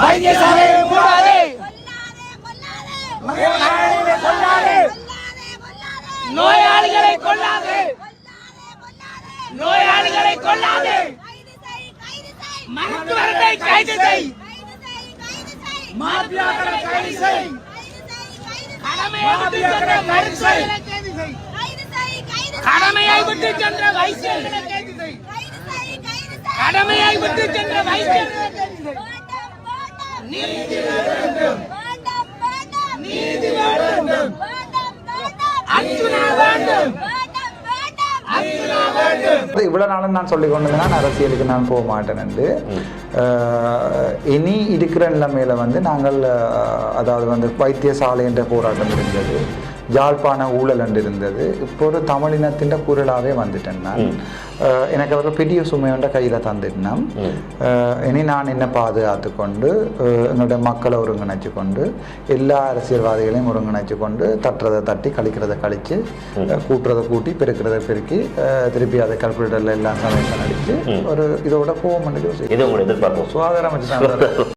வைத்தியசாலை மூடாதே கொல்லாதே நோயாளிகளை கொல்லாதே. நோயாளிகளை கொல்லாதே. மருத்துவர்களை கைது செய். மாபியாக்களை கைது செய். கைது கைது செய். கடமையை விட்டு சென்ற வைத்தியர்களை கைது செய். கைது கைது செய் கடமையை விட்டு சென்ற வைத்தியர்களை கைது செய். நீதி வேண்டாம் வேண்டாம் அர்ஜுனா வேண்டும் இவ்வளவு நாளும் நான் சொல்லி கொண்டு நான் அரசியலுக்கு நான் போக மாட்டேன் இனி இருக்கிற நிலைமையில வந்து நாங்கள் அதாவது வந்து வைத்தியசாலை என்ற போராட்டம் இருந்தது. யாழ்ப்பாண ஊழல் என்று இருந்தது இப்போ ஒரு தமிழினத்தின் குரலாகவே வந்துட்டேன் நான் எனக்கு ஒரு பெரிய சுமையோட கையில் தந்துட்டேன் இனி நான் என்ன பாதுகாத்து கொண்டு எங்களுடைய மக்களை ஒருங்கிணைச்சு கொண்டு எல்லா அரசியல்வாதிகளையும் ஒருங்கிணைச்சு கொண்டு தட்டுறதை தட்டி கழிக்கிறதை கழித்து கூட்டுறதை கூட்டி பெருக்கிறதை பெருக்கி திருப்பி அதை கால்குலேட்டரில் எல்லாம் சமயத்தை அடித்து ஒரு இதோட போவோம் யோசிக்கிறேன் இது உங்களுடைய எதிர்பார்ப்பு சுகாதார அமைச்சு